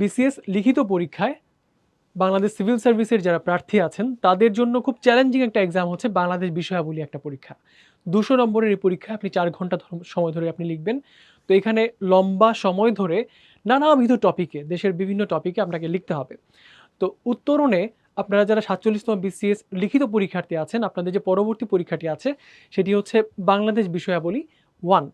BCS লিখিত পরীক্ষায় Bangladesh civil সার্ভিসের যারা প্রার্থী আছেন, তাদের জন্য খুব চ্যালেঞ্জিং একটা এক্সাম হচ্ছে বাংলাদেশ বিষয়াবলী একটা পরীক্ষা। দুশো নম্বরের এই পরীক্ষা আপনি চার ঘণ্টা সময় ধরে আপনি লিখবেন। তো এখানে লম্বা সময় ধরে নানাবিধ টপিকে দেশের বিভিন্ন টপিকে আপনাকে লিখতে হবে। তো উত্তরণে আপনারা যারা সাতচল্লিশতম বিসিএস লিখিত পরীক্ষার্থী আছেন, আপনাদের যে পরবর্তী পরীক্ষাটি আছে, সেটি হচ্ছে বাংলাদেশ বিষয়াবলী ওয়ান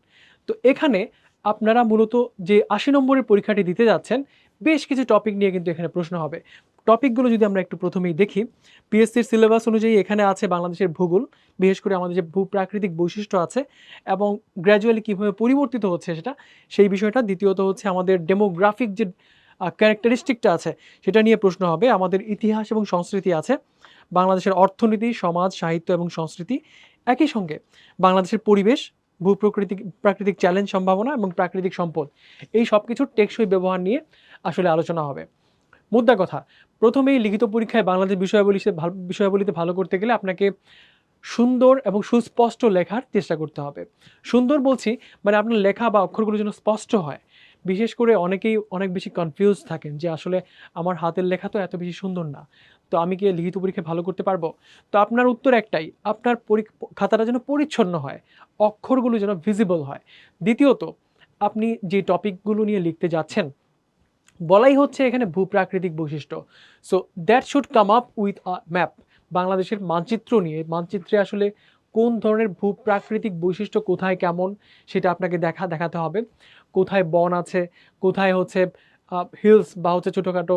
তো এখানে আপনারা মূলত যে আশি নম্বরের পরীক্ষাটি দিতে যাচ্ছেন বেশ কিছু টপিক নিয়ে কিন্তু এখানে প্রশ্ন হবে। টপিকগুলো যদি আমরা একটু প্রথমেই দেখি পিএসসির সিলেবাস অনুযায়ী এখানে আছে বাংলাদেশের ভূগোল, বিশেষ করে আমাদের যে ভূপ্রাকৃতিক বৈশিষ্ট্য আছে এবং গ্র্যাজুয়ালি কীভাবে পরিবর্তিত হচ্ছে সেটা, সেই বিষয়টা। দ্বিতীয়ত হচ্ছে আমাদের ডেমোগ্রাফিক যে ক্যারেক্টারিস্টিকটা আছে, সেটা নিয়ে প্রশ্ন হবে। আমাদের ইতিহাস এবং সংস্কৃতি আছে, বাংলাদেশের অর্থনীতি, সমাজ, সাহিত্য এবং সংস্কৃতি একই সঙ্গে। বাংলাদেশের পরিবেশ, ভূপ্রকৃতিক, প্রাকৃতিক চ্যালেঞ্জ সম্ভাবনা এবং প্রাকৃতিক সম্পদ, এই সব কিছুর টেকসই ব্যবহার নিয়ে আসলে আলোচনা হবে। মুদ্রা কথা, প্রথমেই লিখিত পরীক্ষায় বাংলাদেশ বিষয়াবলী ভালো, বিষয়াবলীতে ভালো করতে গেলে আপনাকে সুন্দর এবং সুস্পষ্ট লেখার চেষ্টা করতে হবে। সুন্দর বলছি মানে আপনার লেখা বা অক্ষরগুলো যেন স্পষ্ট হয়। বিশেষ করে অনেকেই অনেক বেশি কনফিউজ থাকেন যে আসলে আমার হাতের লেখা তো এত বেশি সুন্দর না। তো আমি কি লিখিত পরীক্ষায় ভালো করতে পারব? তো আপনার উত্তর একটাই, আপনার খাতাটা যেন পরিচ্ছন্ন হয়, অক্ষরগুলো যেন ভিজিবল হয়। দ্বিতীয়ত, আপনি যে টপিকগুলো নিয়ে লিখতে যাচ্ছেন বলাই হচ্ছে এখানে ভূপ্রাকৃতিক বৈশিষ্ট্য। So that should come up with a map বাংলাদেশের মানচিত্র নিয়ে, মানচিত্রে আসলে কোন ধরনের ভূপ্রাকৃতিক বৈশিষ্ট্য কোথায় কেমন সেটা আপনাকে দেখা, দেখাতে হবে। কোথায় বন আছে, কোথায় হচ্ছে হিলস বা হচ্ছে ছোটোখাটো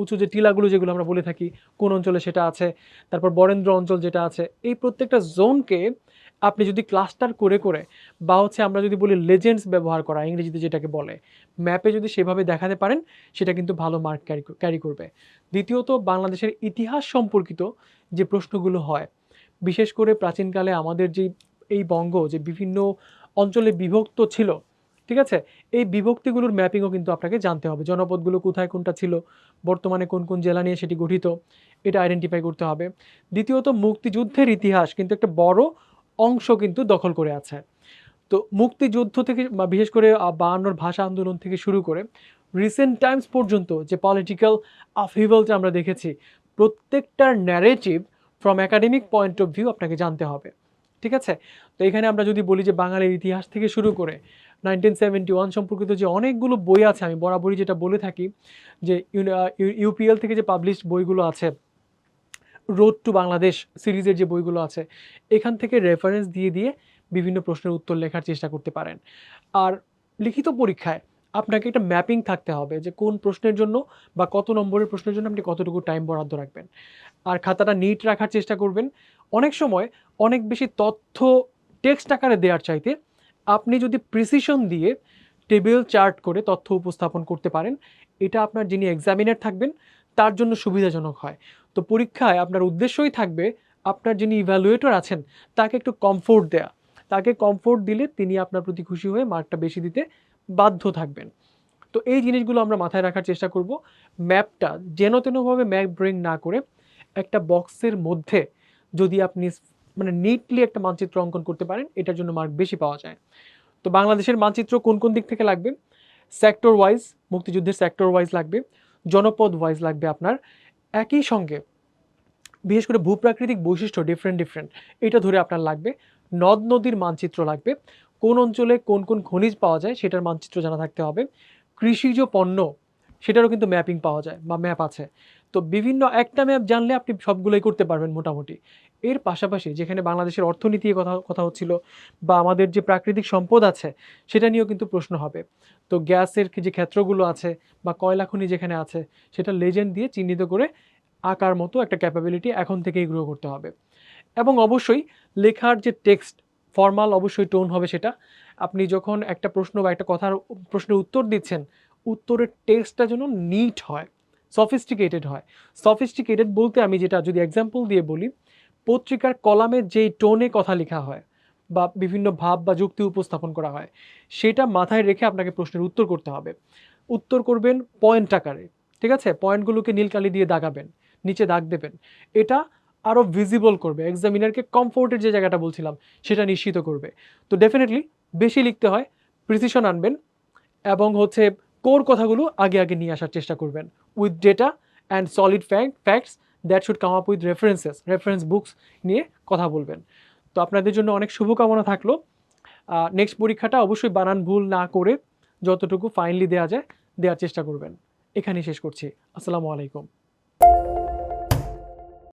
উঁচু যে টিলাগুলো যেগুলো আমরা বলে থাকি, কোন অঞ্চলে সেটা আছে, তারপর বরেন্দ্র অঞ্চল যেটা আছে, এই প্রত্যেকটা জোনকে আপনি যদি ক্লাস্টার করে করে বা হচ্ছে আমরা যদি বলি লেজেন্ডস ব্যবহার করা, ইংরেজিতে যেটাকে বলে ম্যাপে যদি সেভাবে দেখাতে পারেন, সেটা কিন্তু ভালো মার্ক ক্যারি ক্যারি করবে। দ্বিতীয়ত, বাংলাদেশের ইতিহাস সম্পর্কিত যে প্রশ্নগুলো হয়, বিশেষ করে প্রাচীনকালে আমাদের যে এই বঙ্গ, যে বিভিন্ন অঞ্চলে বিভক্ত ছিল, ঠিক আছে? এই বিভক্তিগুলোর ম্যাপিংও কিন্তু আপনাকে জানতে হবে। জনপদগুলো কোথায় কোনটা ছিল, বর্তমানে কোন কোন জেলা নিয়ে সেটি গঠিত, এটা আইডেন্টিফাই করতে হবে। দ্বিতীয়ত, মুক্তিযুদ্ধের ইতিহাস কিন্তু একটা বড় অংশ কিন্তু দখল করে আছে। তো মুক্তিযুদ্ধ থেকে বিশেষ করে বায়ান্নর ভাষা আন্দোলন থেকে শুরু করে রিসেন্ট টাইমস পর্যন্ত যে পলিটিক্যাল আফিভালটা আমরা দেখেছি প্রত্যেকটার narrative from academic point of view আপনাকে জানতে হবে। ঠিক আছে? তো এখানে আমরা যদি বলি যে বাঙালির ইতিহাস থেকে শুরু করে নাইনটিন সেভেন্টি ওয়ান সম্পর্কিত যে অনেকগুলো বই আছে, আমি বরাবরই যেটা বলে থাকি যে ইউপিএল থেকে যে পাবলিশড বইগুলো আছে রোড টু বাংলাদেশ সিরিজের যে বইগুলো আছে, এখান থেকে রেফারেন্স দিয়ে দিয়ে বিভিন্ন প্রশ্নের উত্তর লেখার চেষ্টা করতে পারেন। আর লিখিত পরীক্ষায় আপনাকে একটা ম্যাপিং থাকতে হবে যে কোন প্রশ্নের জন্য বা কত নম্বরের প্রশ্নের জন্য আপনি কতটুকু টাইম বরাদ্দ রাখবেন। আর খাতাটা নিট রাখার চেষ্টা করবেন। অনেক সময় অনেক বেশি তথ্য টেক্সট আকারে দেওয়ার চাইতে আপনি যদি প্রিসিশন দিয়ে টেবিল চার্ট করে তথ্য উপস্থাপন করতে পারেন, এটা আপনার যিনি এক্সামিনার থাকবেন, তার জন্য সুবিধাজনক হয়। তো পরীক্ষায় আপনার উদ্দেশ্যই থাকবে আপনার যিনি ইভ্যালুয়েটর আছেন, তাকে একটু কমফোর্ট দেয়া। তাকে কমফোর্ট দিলে তিনি আপনার প্রতি খুশি হয়ে মার্কটা বেশি দিতে বাধ্য থাকবেন। তো এই জিনিসগুলো আমরা মাথায় রাখার চেষ্টা করব। ম্যাপটা যেন তেনভাবে ম্যাপ ড্রয়িং না করে একটা বক্সের মধ্যে যদি আপনি মানে নিটলি একটা মানচিত্র অঙ্কন করতে পারেন, এটার জন্য মার্ক বেশি পাওয়া যায়। তো বাংলাদেশের মানচিত্র কোন কোন দিক থেকে লাগবে? সেক্টর ওয়াইজ মুক্তিযুদ্ধের সেক্টর ওয়াইজ লাগবে, জনপদ ওয়াইজ লাগবে আপনার একই সঙ্গে বিশেষ করে ভূপ্রাকৃতিক বৈশিষ্ট্য ডিফারেন্ট ডিফারেন্ট এটা ধরে আপনার লাগবে। নদ নদীর মানচিত্র লাগবে। কোন অঞ্চলে কোন কোন খনিজ পাওয়া যায় সেটার মানচিত্র জানা থাকতে হবে। কৃষিজ পণ্য, সেটারও কিন্তু ম্যাপিং পাওয়া যায় বা ম্যাপ আছে। তো বিভিন্ন, একটা ম্যাপ জানলে আপনি সবগুলোই করতে পারবেন মোটামুটি। এর পাশাপাশি যেখানে বাংলাদেশের অর্থনীতি কথা কথা হচ্ছিল বা আমাদের যে প্রাকৃতিক সম্পদ আছে, সেটা নিয়েও কিন্তু প্রশ্ন হবে। তো গ্যাসের যে ক্ষেত্রগুলো আছে বা কয়লা খনি যেখানে আছে, সেটা লেজেন্ড দিয়ে চিহ্নিত করে আঁকার মতো একটা ক্যাপাবিলিটি এখন থেকেই গ্রো করতে হবে। এবং অবশ্যই লেখার যে টেক্সট ফর্মাল অবশ্যই টোন হবে সেটা। আপনি যখন একটা প্রশ্ন বা একটা কথার প্রশ্নের উত্তর দিচ্ছেন, উত্তরের টেক্সটটা যেন নিট হয়। সফিস্টিকেটেড হয়। সফিস্টিকেটেড বলতে আমি যেটা যদি এক্সাম্পল দিয়ে বলি, পত্রিকার কলামে যেই টোনে কথা লেখা হয় বা বিভিন্ন ভাব বা যুক্তি উপস্থাপন করা হয়, সেটা মাথায় রেখে আপনাকে প্রশ্নের উত্তর করতে হবে। উত্তর করবেন পয়েন্ট আকারে, ঠিক আছে? পয়েন্টগুলোকে নীলকালি দিয়ে দাগাবেন, নিচে দাগ দেবেন। এটা আরও ভিজিবল করবে এক্সামিনারকে কমফোর্টের যে জায়গাটা বলছিলাম, সেটা নিশ্চিত করবে। তো ডেফিনেটলি বেশি লিখতে হয় প্রিসিশন আনবেন এবং হচ্ছে কোর কথাগুলো আগে আগে নিয়ে আসার চেষ্টা করবেন। With data and solid fact facts that should come up with references reference books নিয়ে কথা বলবেন। তো আপনাদের জন্য অনেক শুভকামনা থাকল। নেক্সট পরীক্ষাটা অবশ্যই বানান ভুল না করে যতটুকু ফাইনলি দেওয়া যায় দেওয়ার চেষ্টা করবেন। এখানেই শেষ করছি। আসসালামু আলাইকুম।